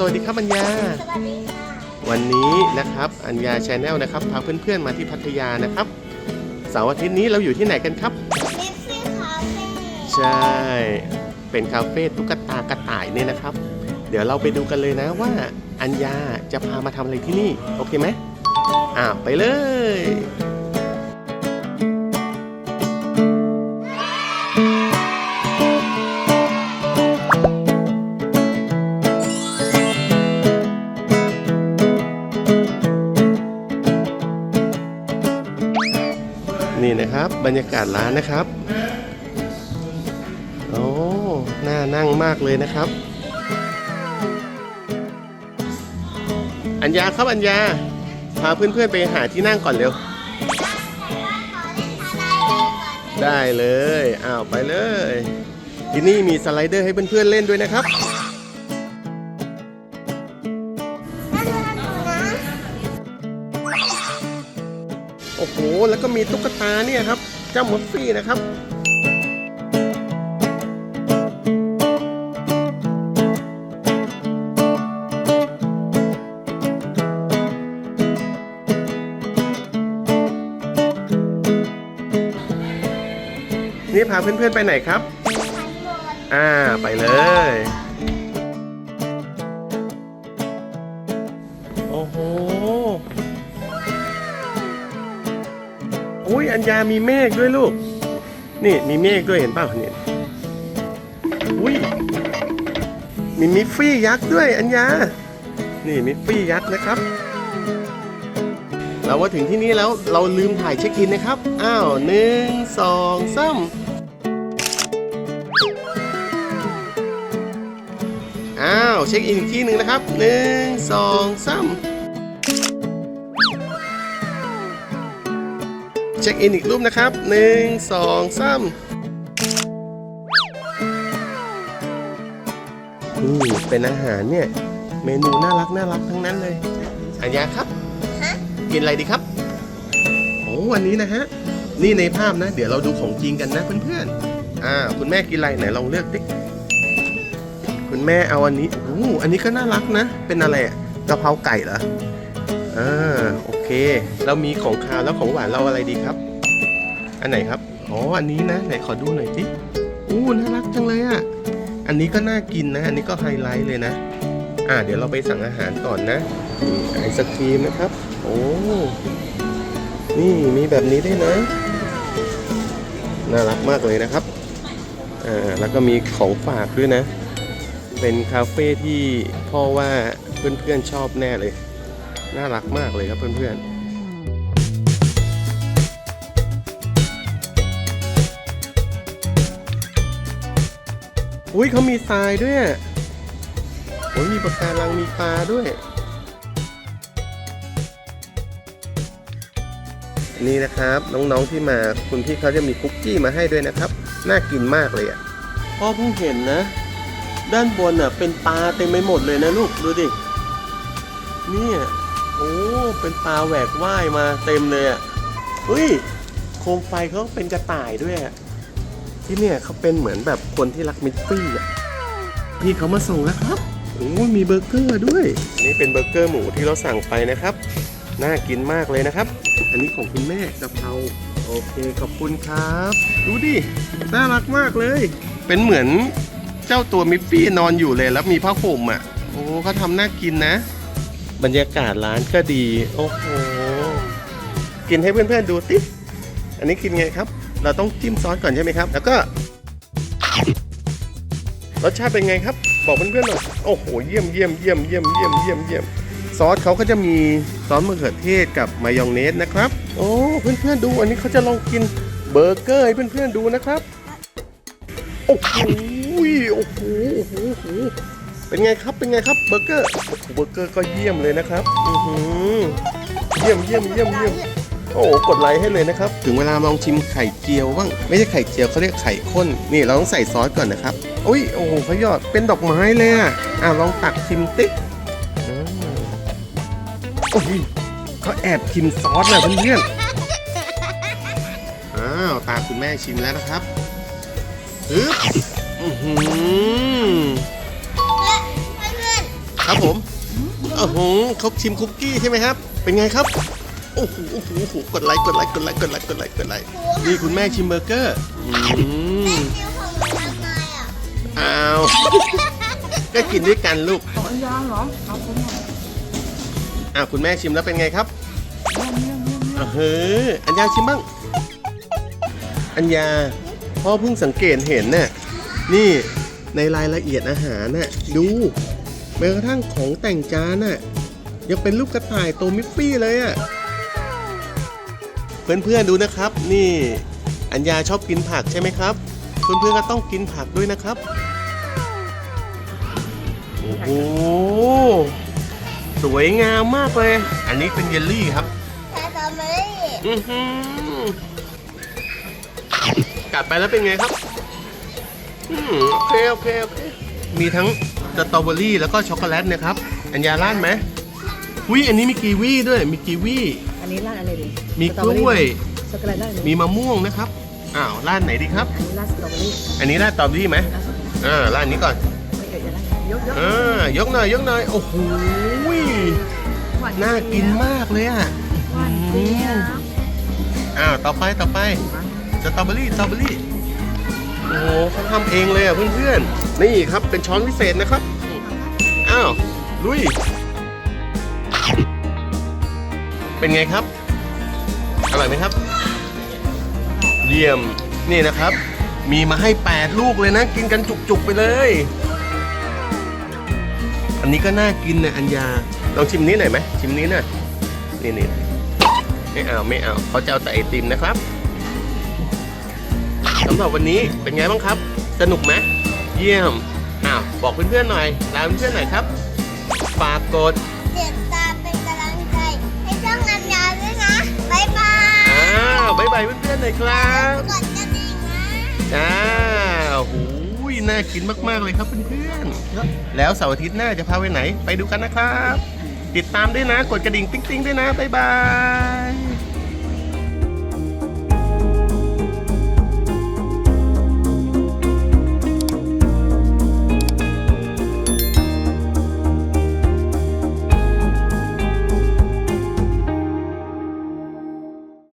สวัสดีครับอัญญา สวัสดีค่ะ วันนี้นะครับอัญญาชาแนลนะครับพาเพื่อนๆมาที่พัทยานะครับเสาร์อาทิตย์นี้เราอยู่ที่ไหนกันครับลิฟซี่คาเฟ่ใช่ เป็นคาเฟ่ตุ๊กตากระต่ายเนี่ยนะครับ เดี๋ยวเราไปดูกันเลยนะว่าอัญญาจะพามาทำอะไรที่นี่ โอเคไหมอ่าไปเลย บรรยากาศร้านนะครับ โอ้น่านั่งมากเลยนะครับ อัญญาครับอัญญา พาเพื่อนๆไปหาที่นั่งก่อนเร็ว ได้เลย อ้าวไปเลย ที่นี่มีสไลเดอร์ให้เพื่อนๆเล่นด้วยนะครับ หแล้วก็มีตุ๊กตาเนี่ยครับ เจ้ามัฟฟี่นะครับนี่พาเพื่อนๆไปไหนครับชั้นบนอ่า ไปเลย ยามีเมฆด้วยลูก นี่มีเมฆด้วยเห็นเปล่าเนี่ยอุ้ยมีมิฟฟี่ยักษ์ด้วยอัญญา นี่มิฟฟี่ยักษ์นะครับ เรามาถึงที่นี่แล้วเราลืมถ่ายเช็คอินนะครับ อ้าวหนึ่งสองสามอ้าว เช็คอินอีกที่หนึ่งนะครับหนึ่งสองสาม เช็คอินอีกรูปนะครับหนึ่งสองสามนี่เป็นอาหารเนี่ย เมนูน่ารักน่ารักทั้งนั้นเลยอัญญาครับฮะกินอะไรดีครับ โอ้วันนี้นะฮะ นี่ในภาพนะ เดี๋ยวเราดูของจริงกันนะเพื่อนๆ อ่า คุณแม่กินอะไรไหนลองเลือกดิคุณแม่เอาอันนี้โอ้อันนี้ก็น่ารักนะ เป็นอะไรอะกะเพราไก่เหรอ อ่าโอเค เรามีของคาวแล้วของหวานเราอะไรดีครับ อันไหนครับอ๋ออันนี้นะไหนขอดูหน่อยสิอู้น่ารักจังเลยอะอันนี้ก็น่ากินนะ อันนี้ก็ไฮไลท์เลยนะ อ่า เดี๋ยวเราไปสั่งอาหารก่อนนะไอศครีมนะครับ โอ้นี่มีแบบนี้ด้วยนะน่ารักมากเลยนะครับอ่าแล้วก็มีของฝากด้วยนะ เป็นคาเฟ่ที่พ่อว่าเพื่อนๆชอบแน่เลย น่ารักมากเลยครับเพื่อนๆอุ้ยเขามีทรายด้วยโอ้ยมีปะการังมีปลาด้วย นี่นะครับน้องๆที่มาคุณพี่เขาจะมีคุกกี้มาให้ด้วยนะครับ น่ากินมากเลยอะพ่อเพิ่งเห็นนะ ด้านบนอะเป็นปลาเต็มไปหมดเลยนะลูกดูดิ เนี่ย เป็นปลาแหวกว่ายมาเต็มเลยอะเฮ้ย โคมไฟเขาเป็นกระต่ายด้วยอะที่เนี่ยเขาเป็นเหมือนแบบคนที่รักมิตรฟี่อะ พี่เขามาส่งแล้วครับโอ้มีเบอร์เกอร์ด้วย นี่เป็นเบอร์เกอร์หมูที่เราสั่งไปนะครับ น่ากินมากเลยนะครับ อันนี้ของคุณแม่กะเพรา โอเคขอบคุณครับ ดูดิ น่ารักมากเลย เป็นเหมือนเจ้าตัวมิฟฟี่นอนอยู่เลยแล้วมีผ้าห่มอะ โอ้เขาทำน่ากินนะ บรรยากาศร้านก็ดี โอ้โห กินให้เพื่อนๆดูสิอันนี้กินไงครับ เราต้องจิ้มซอสก่อนใช่ไหมครับ แล้วก็ รสชาติเป็นไงครับ บอกเพื่อนๆหน่อย โอ้โห เยี่ยมเยี่ยมเยี่ยมเยี่ยมเยี่ยมเยี่ยมเยี่ยมซอสเขาก็จะมีซอสมะเขือเทศกับมายองเนสนะครับ โอ้เพื่อนๆดู อันนี้เขาจะลองกินเบอร์เกอร์ให้เพื่อนๆดูนะครับ โอ้โห โอ้โห โอ้โห เป็นไงครับ เป็นไงครับเบอร์เกอร์ บอร์เกอร์ก็เยี่ยมเลยนะครับ อือหือเยี่ยมเยี่ยมเยี่ยมเยี่ยมโอ้โหกดไลค์ให้เลยนะครับ ถึงเวลาลองชิมไข่เจียวบ้าง ไม่ใช่ไข่เจียวเขาเรียกไข่ข้น นี่เราต้องใส่ซอสก่อนนะครับ อุ้ย โอ้โหเขาหยอด เป็นดอกไม้เลยอะ อะลองตักชิมติ๊กอืมโอ้ยเขาแอบชิมซอสนะเพื่อนๆอ้าว ตาคุณแม่ชิมแล้วนะครับฮึบอือหือและเพื่อนๆครับผม โอ้โหเขาชิมคุกกี้ใช่ไหมครับ เป็นไงครับ โอ้โหโอ้โหโอ้โหกดไลค์กดไลค์กดไลค์กดไลค์กดไลค์กดไลค์นี่คุณแม่ชิมเบอร์เกอร์อืมจิ้วของหนูทำไงอะอ้าวก็กินด้วยกันลูกของอันยาเหรอเอาคนหน่อยอ่าคุณแม่ชิมแล้วเป็นไงครับเยี่ยมเยี่ยมเยี่ยมเยี่ยมอ่าเฮ้ยอัญญาชิมบ้าง อัญญาพ่อเพิ่งสังเกตเห็นน่ะนี่ในรายละเอียดอาหารน่ะดู แม้กระทั่งของแต่งจานน่ะยังเป็นรูปกระต่ายตัวมิฟฟี่เลยอะเพื่อนๆดูนะครับ นี่อัญญาชอบกินผักใช่ไหมครับ เพื่อนๆก็ต้องกินผักด้วยนะครับโอ้โหสวยงามมากเลย อันนี้เป็นเยลลี่ครับสตรอเบอรี่อือหือกัดไปแล้วเป็นไงครับ อืมโอเคโอเคโอเคมีทั้ง สตรอเบอรี่แล้วก็ช็อกโกแลตนะครับ อัญญาล้านไหมวิอันนี้มีกีวีด้วย มีกีวี อันนี้ราดอะไรดีมีกล้วย สตรอเบอรี่ราดอะไรมีมะม่วงนะครับ อ้าวร้านไหนดีครับ อันนี้ราดสตรอเบอรี่อันนี้ร้านสตรอเบอรี่ไหมราดสตรอเบอรี่อ่าร้านนี้ก่อนไม่เกิดจะได้ยกยกอ่ายกหน่อยยกหน่อยโอ้โหหวน่ากินมากเลยอะหวานเจี๊ยบอ้าวต่อไปต่อไปสตรอเบอรี่สตรอเบอรี่ โอ้โหเขาทำเองเลยอะเพื่อนๆ นี่ครับเป็นช้อนพิเศษนะครับ อ้าว ลุย เป็นไงครับ อร่อยไหมครับ เยี่ยม นี่นะครับ มีมาให้ 8 ลูกเลยนะ กินกันจุกๆไปเลย อันนี้ก็น่ากินนะอัญญา ลองชิมนี้หน่อยไหม ชิมนี้หน่อยนี่นี่ไม่เอาไม่เอาเขาจะเอาแต่ไอติมนะครับ สำหรับวันนี้เป็นไงบ้างครับ สนุกไหมเยี่ยมอ้าวบอกเพื่อนๆหน่อยลาเพื่อนๆหน่อยครับฝากกดเจ็ดตามเป็นกำลังใจให้ช่องอันยาด้วยนะบ๊ายบายอ้าวบ๊ายบายเพื่อนๆหน่อยครับกดกระดิ่งนะจ้าโอ้โหน่ากินมากๆเลยครับเพื่อนๆแล้วเสาร์อาทิตย์หน้าจะพาไปไหน ไปดูกันนะครับ ติดตามด้วยนะ กดกระดิ่งติ๊งๆด้วยนะบ๊ายบาย